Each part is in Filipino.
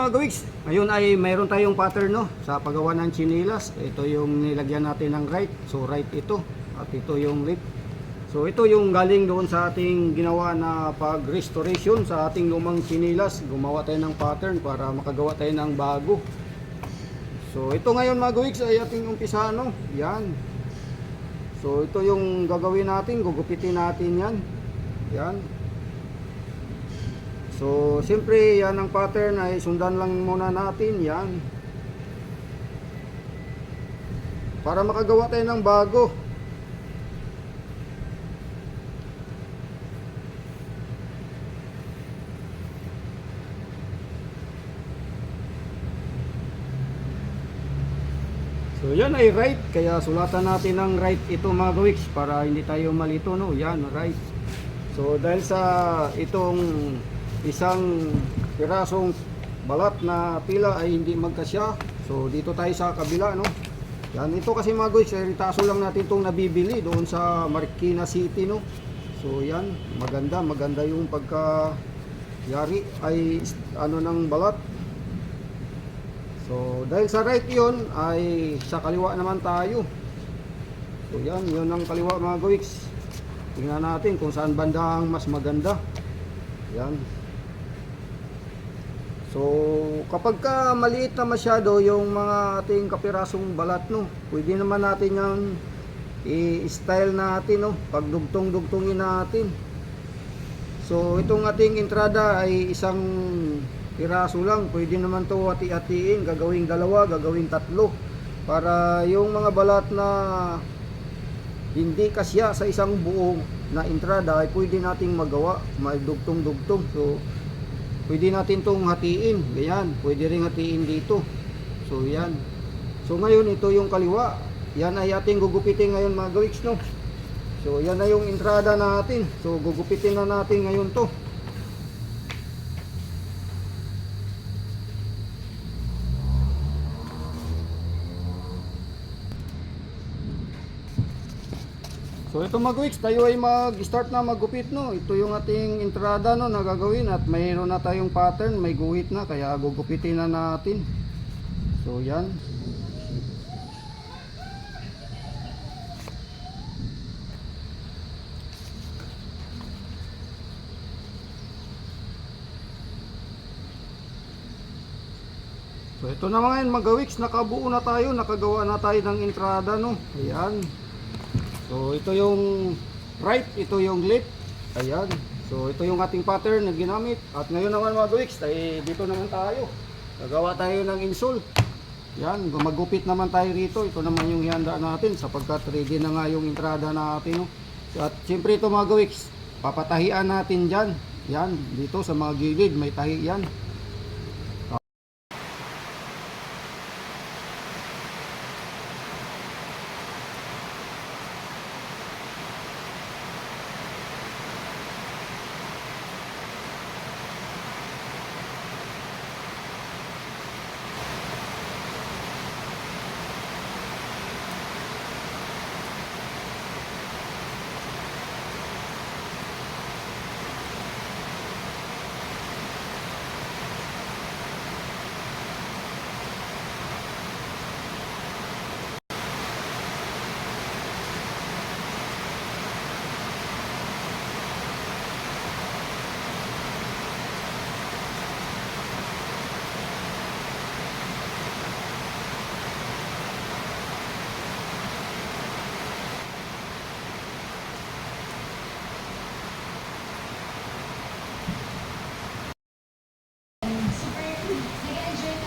Mga gawiks, ngayon ay mayroon tayong pattern no sa paggawa ng chinilas. Ito yung nilagyan natin ng right. So right ito at ito yung left. So ito yung galing doon sa ating ginawa na pag-restoration sa ating lumang chinilas. Gumawa tayo ng pattern para makagawa tayo ng bago. So ito ngayon mga gawiks ay ating umpisa no. Yan. So ito yung gagawin natin, gugupitin natin yan. Yan. So, siyempre, yan ang pattern ay sundan lang muna natin, yan. Para makagawa tayo ng bago. So, yan ay right. Kaya sulatan natin ng right ito mga gawiks para hindi tayo malito, no? Yan, right. So, dahil sa itong isang pirasong balat na pila ay hindi magkasya. So dito tayo sa kabila no. Yan ito kasi mga guys, ritaso lang natin itong nabibili doon sa Marikina City no. So yan, maganda, maganda yung pagka yari ay ano ng balat. So dahil sa right yon ay sa kaliwa naman tayo. So yan, yun ang kaliwa mga guys. Tingnan natin kung saan banda ang mas maganda. Yan. So, kapag ka maliit na masyado yung mga ating kapirasong balat, no, pwede naman natin yan i-style natin, no, pagdugtong-dugtongin natin. So, itong ating entrada ay isang piraso lang. Pwede naman to hati-hatiin, gagawing dalawa, gagawing tatlo. Para yung mga balat na hindi kasya sa isang buong na entrada ay pwede nating magawa, magdugtong-dugtong. So, pwede natin tong hatiin ganyan. Pwede rin hatiin dito. So yan. So ngayon ito yung kaliwa. Yan ay ating gugupitin ngayon mga gawiks no? So yan na yung entrada natin. So gugupitin na natin ngayon to Ito weeks, tayo ay mag-start na maggupit no. Ito yung ating entrada no na gagawin at mayroon na tayong pattern, may guhit na kaya gugupitin na natin. So yan. So ito na mga yan mga weeks, nakabuo na tayo, nakagawa na tayo ng entrada no. Ayan. So ito yung right, ito yung left. Ayan. So ito yung ating pattern na ginamit. At ngayon naman mga weeks, ay dito naman tayo. Gagawa tayo ng insole. Yan, magupit naman tayo rito. Ito naman yung ihanda natin sapagkat ready na nga yung entrada natin. No? At siyempre ito mga weeks, papatahian natin dyan. Yan, dito sa mga gilid, may tahi yan.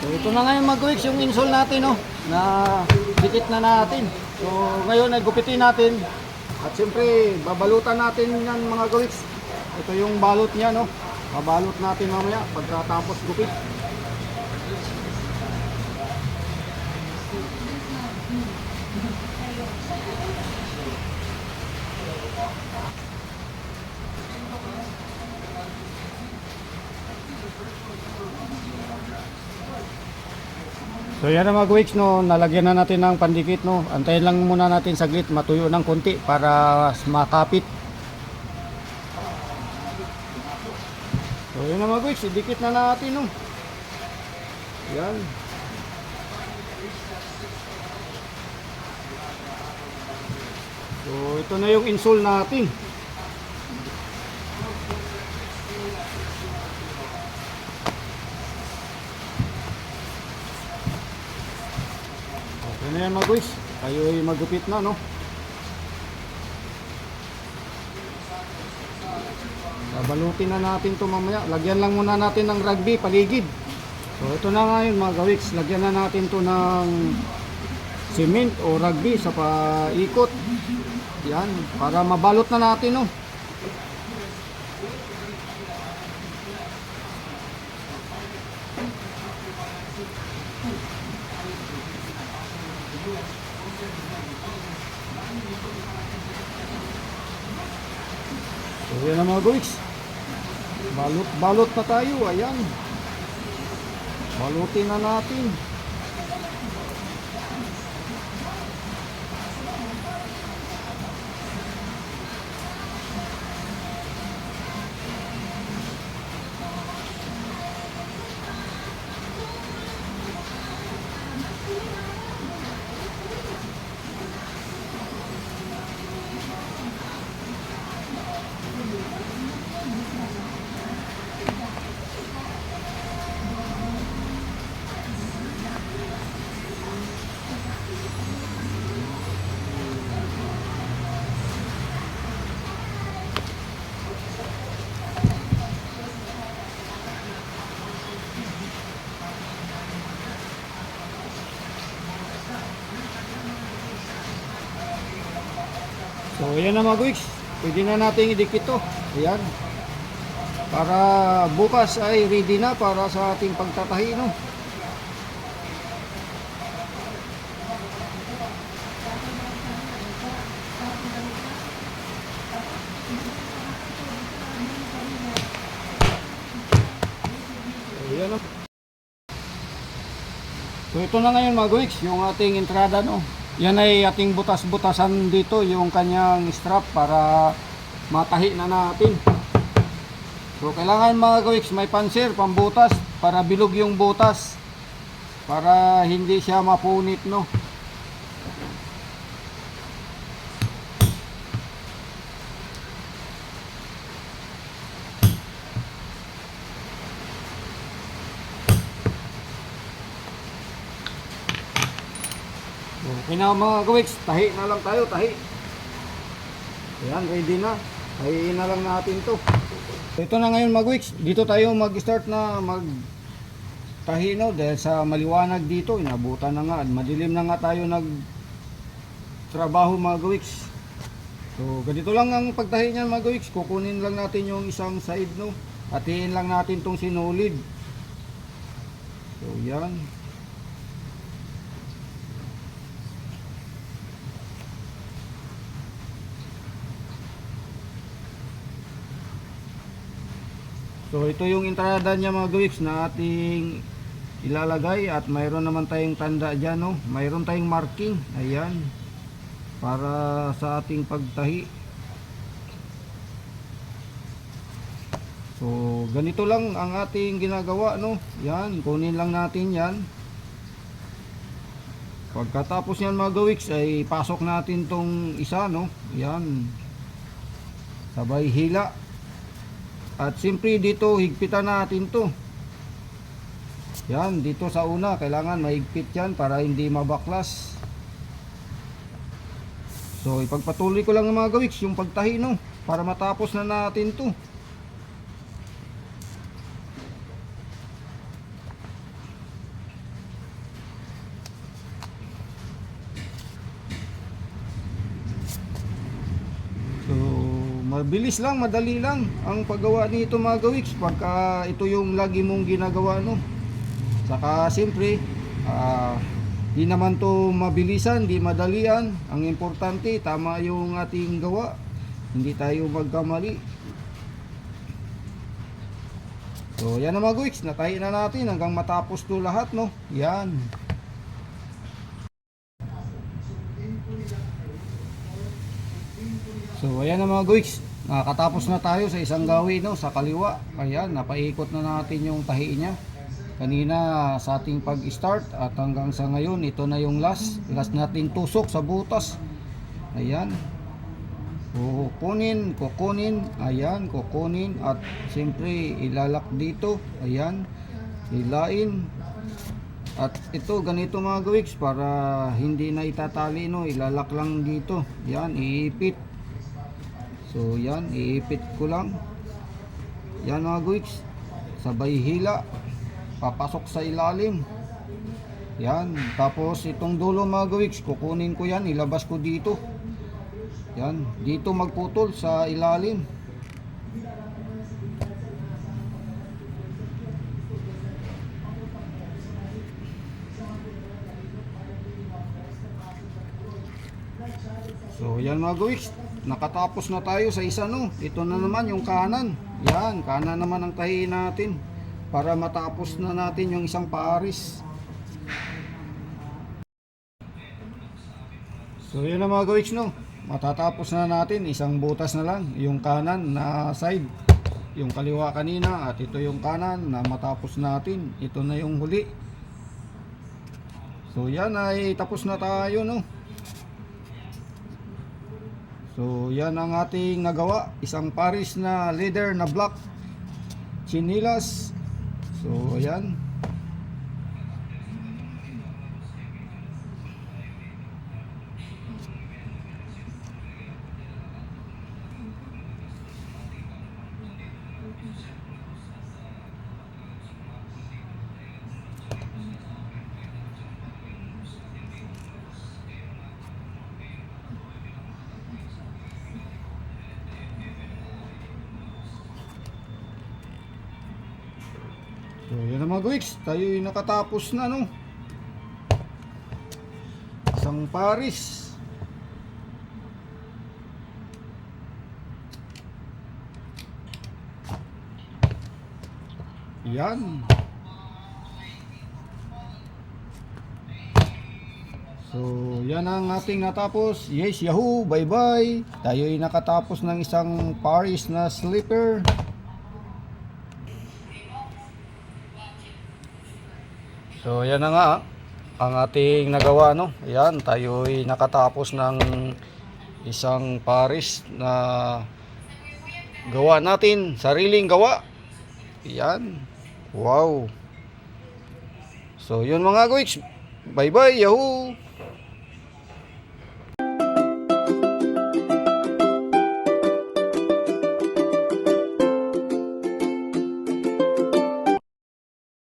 So ito na ngayon mag weeks yung insole natin no na dikit na natin. So ngayon ay gupitin natin at siyempre babalutan natin yan mga gawiks. Ito yung balot niya no. Babalot natin mamaya pagkatapos gupit. So yan na mga weeks no, nalagyan na natin ng pandikit no. Antayin lang muna natin saglit matuyo ng konti para makapit. So yun na mga weeks, idikit na natin no. Yan. So, ito na yung insole natin. Na yan mga guys. Kayo ay magupit na, no? Babalutin na natin to mamaya. Lagyan lang muna natin ng rugby paligid. So ito na ngayon mga gawiks. Lagyan na natin to ng cement o rugby sa paikot. Yan. Para mabalot na natin no. So gawiks. Balot, balot na tayo. Ayan. Balutin na natin. So ayan na mga gawiks. Pwede na natin idikit to. Ayan. Para bukas ay ready na para sa ating pagtatahi no. Ayan na. So ito na ngayon mga gawiks, yung ating entrada no. Yan ay ating butas-butasan dito, yung kanyang strap para matahi na natin. So kailangan mga gawiks may panser, pambutas para bilog yung butas. Para hindi siya mapunit no. Okay na mga gawiks, tahi na lang tayo, tahi. Ayan, ready na. Tahiin na lang natin to. Ito na ngayon mga gawiks, dito tayo mag-start na mag tahi no dahil sa maliwanag dito, inabutan na nga, madilim na nga tayo nag trabaho mga gawiks. So, ganito lang ang pagtahi niyan mga gawiks, kukunin lang natin yung isang side no. Hatiin lang natin tong sinulid. So, yan. So ito yung entrada niya mga gawiks na ating ilalagay at mayroon naman tayong tanda dyan no. Mayroon tayong marking. Ayan. Para sa ating pagtahi. So ganito lang ang ating ginagawa no. Yan. Kunin lang natin yan. Pagkatapos yan mga gawiks ay pasok natin tong isa no. Yan. Sabay hila. At siyempre dito higpitan natin to. Yan, dito sa una kailangan mahigpit yan para hindi mabaklas. So ipagpatuloy ko lang ng mga gawiks yung pagtahi no para matapos na natin to. So, mabilis lang, madali lang ang paggawa nito mga gawiks pagka ito yung lagi mong ginagawa no. Saka siyempre, ah, di naman to mabilisan, di madalian. Ang importante, tama yung ating gawa. Hindi tayo magkamali. So, yan na mga gawiks, natahi na natin hanggang matapos to lahat no. Yan. So ayan na mga guys, nakakatapos na tayo sa isang gawi no, sa kaliwa. Ayan, napaikot na natin yung tahi niya. kanina sa ating pag-start at hanggang sa ngayon ito na yung last. Last nating tusok sa butas. Ayan. Kukunin kukunin. Ayan kukunin. At siyempre ilalak dito. Ayan. Hilain at ito ganito mga gawiks para hindi na itatali no? Ilalak lang dito. Yan iipit so yan iipit ko lang. Yan mga gawiks sabay hila. Papasok sa ilalim. Yan tapos itong dulo mga gawiks kukunin ko yan. Ilabas ko dito. Yan dito magputol sa ilalim. So yan mga gawiks, nakatapos na tayo sa isa no. Ito na naman yung kanan. Yan, kanan naman ang tahiin natin para matapos na natin yung isang paaris. So yan na mga gawiks no. Matatapos na natin isang butas na lang yung kanan na side. Yung kaliwa kanina at ito yung kanan na matapos natin. Ito na yung huli. So yan ay tapos na tayo no. So yan ang ating nagawa, isang paris na leather na black chinilas. So ayan. So yan na mga gawiks, tayo ay nakatapos na no. Isang paris. Yan. So, yan ang ating natapos. Yes, yahoo, bye-bye. Tayo ay nakatapos ng isang Paris na slipper. So yan na nga ah, ang ating nagawa no. Ayan, tayo ay nakatapos ng isang Paris na gawa natin, sariling gawa. Ayan. Wow. So yun mga guys. Bye bye, yahoo.